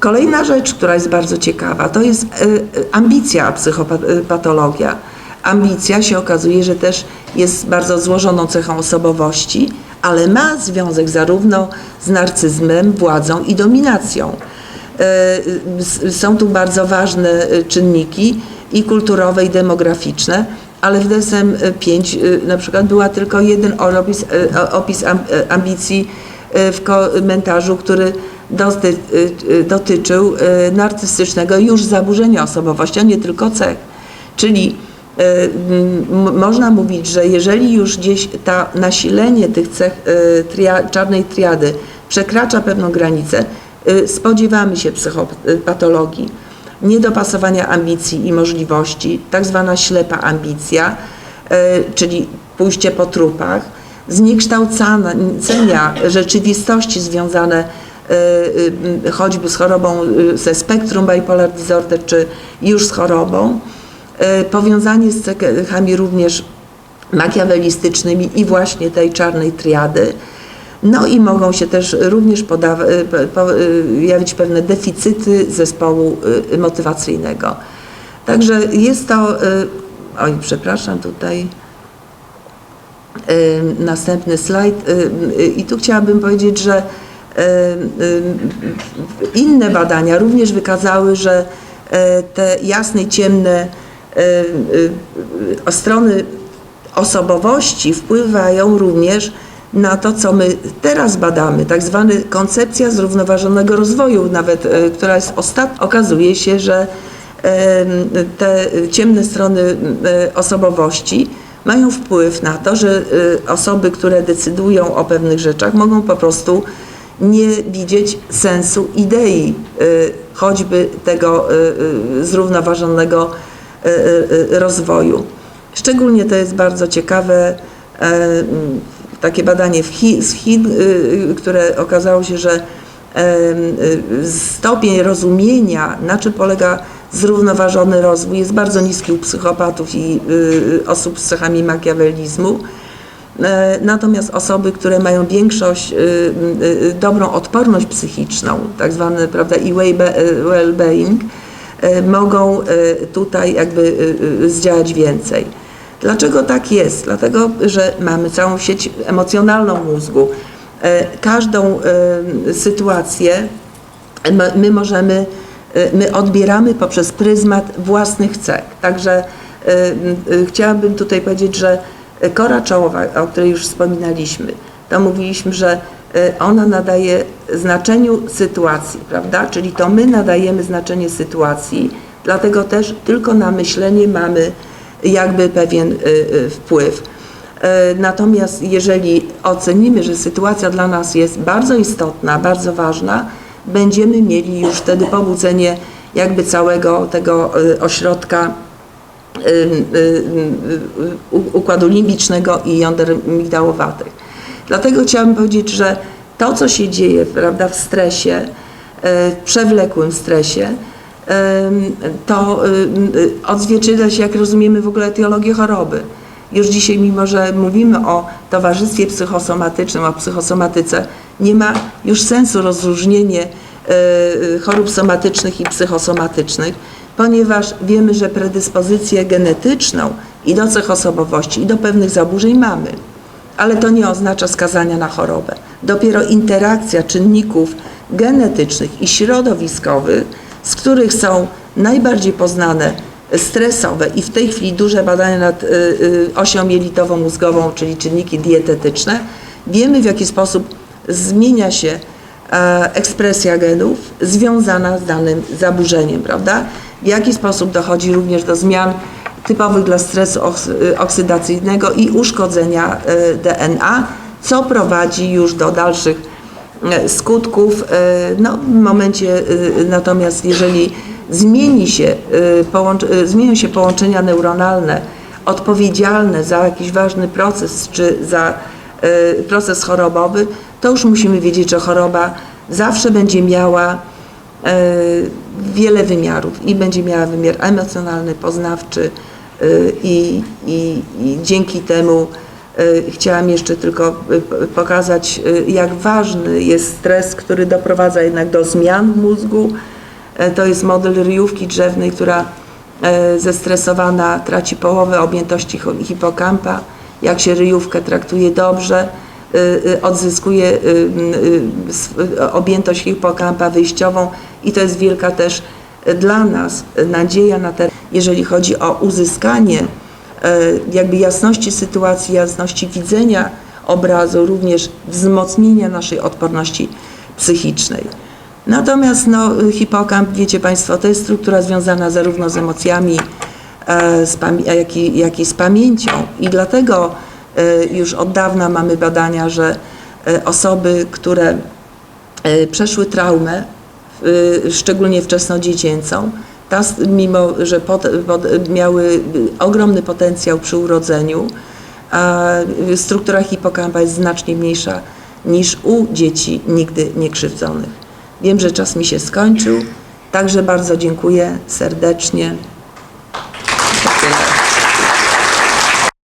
Kolejna rzecz, która jest bardzo ciekawa, to jest e, e, ambicja psychopatologia. Ambicja się okazuje, że też jest bardzo złożoną cechą osobowości, ale ma związek zarówno z narcyzmem, władzą i dominacją. E, Są tu bardzo ważne e, czynniki i kulturowe, i demograficzne, ale w DSM-5 e, na przykład była tylko jeden opis, e, opis am- e, ambicji e, w komentarzu, który e, e, dotyczył e, narcystycznego już zaburzenia osobowości, a nie tylko cech. Czyli można mówić, że jeżeli już gdzieś ta nasilenie tych cech tria, czarnej triady przekracza pewną granicę, spodziewamy się psychopatologii, niedopasowania ambicji i możliwości, tak zwana ślepa ambicja, czyli pójście po trupach, zniekształcenia rzeczywistości związane choćby z chorobą, e, ze spektrum bipolar disorder, czy już z chorobą, powiązanie z cechami również makiawelistycznymi i właśnie tej czarnej triady. No i mogą się też również podawa- e, po- po- e, jawić pewne deficyty zespołu motywacyjnego. Także jest to, oj przepraszam tutaj, następny slajd i tu chciałabym powiedzieć, że inne badania również wykazały, że e, te jasne i ciemne strony osobowości wpływają również na to, co my teraz badamy, tak zwany koncepcja zrównoważonego rozwoju, nawet która jest ostatnia. Okazuje się, że te ciemne strony osobowości mają wpływ na to, że osoby, które decydują o pewnych rzeczach, mogą po prostu nie widzieć sensu idei, e, choćby tego e, e, zrównoważonego rozwoju. Szczególnie to jest bardzo ciekawe e, takie badanie w Chi, z Chin, y, które okazało się, że y, stopień rozumienia, na czym polega zrównoważony rozwój, jest bardzo niski u psychopatów i y, osób z cechami makiawelizmu. E, Natomiast osoby, które mają większość, y, y, dobrą odporność psychiczną, tak zwane, prawda, i y, well-being, e, mogą e, tutaj jakby y, y, zdziałać więcej. Dlaczego tak jest? Dlatego, że mamy całą sieć emocjonalną mózgu. Każdą sytuację my- my możemy, my odbieramy poprzez pryzmat własnych cech. Także chciałabym tutaj powiedzieć, że kora czołowa, o której już wspominaliśmy, to mówiliśmy, że e, ona nadaje znaczeniu sytuacji, prawda? Czyli to my nadajemy znaczenie sytuacji, dlatego też tylko na myślenie mamy jakby pewien y, y, wpływ. Natomiast jeżeli ocenimy, że sytuacja dla nas jest bardzo istotna, bardzo ważna, będziemy mieli już wtedy pobudzenie jakby całego tego y, ośrodka y, y, y, układu limbicznego i jąder migdałowatych. Dlatego chciałabym powiedzieć, że to, co się dzieje prawda, w stresie, w przewlekłym stresie, to y, odzwierciedla się, jak rozumiemy w ogóle etiologię choroby. Już dzisiaj, mimo że mówimy o towarzystwie psychosomatycznym, o psychosomatyce, nie ma już sensu rozróżnienie chorób somatycznych i psychosomatycznych, ponieważ wiemy, że predyspozycję genetyczną i do cech osobowości, i do pewnych zaburzeń mamy. Ale to nie oznacza skazania na chorobę. Dopiero interakcja czynników genetycznych i środowiskowych, z których są najbardziej poznane stresowe i w tej chwili duże badania nad y, y, osią jelitową mózgową, czyli czynniki dietetyczne, wiemy w jaki sposób zmienia się e, ekspresja genów związana z danym zaburzeniem, prawda? W jaki sposób dochodzi również do zmian typowych dla stresu y, oksydacyjnego i uszkodzenia y, DNA, co prowadzi już do dalszych e, skutków. No, w momencie y, natomiast, jeżeli zmieni się, y, y, zmienią się połączenia neuronalne odpowiedzialne za jakiś ważny proces czy za proces chorobowy, to już musimy wiedzieć, że choroba zawsze będzie miała wiele wymiarów i będzie miała wymiar emocjonalny, poznawczy e, i, i, i dzięki temu E, Chciałam jeszcze tylko e, pokazać, e, jak ważny jest stres, który doprowadza jednak do zmian w mózgu. E, To jest model ryjówki drzewnej, która e, zestresowana traci połowę objętości hipokampa. Jak się ryjówkę traktuje dobrze, odzyskuje y, y, sw- objętość hipokampa wyjściową i to jest wielka też y, dla nas y, nadzieja na te, jeżeli chodzi o uzyskanie e, jakby jasności sytuacji, jasności widzenia obrazu, również wzmocnienia naszej odporności psychicznej. Natomiast no, hipokamp, wiecie Państwo, to jest struktura związana zarówno z emocjami, e, jak, i, jak i z pamięcią. I dlatego już od dawna mamy badania, że e, osoby, które e, przeszły traumę, y, szczególnie wczesnodziecięcą, ta, s- mimo że miały y, ogromny potencjał przy urodzeniu, a y, struktura hipokampa jest znacznie mniejsza niż u dzieci nigdy nie krzywdzonych. Wiem, że czas mi się skończył, także bardzo dziękuję serdecznie.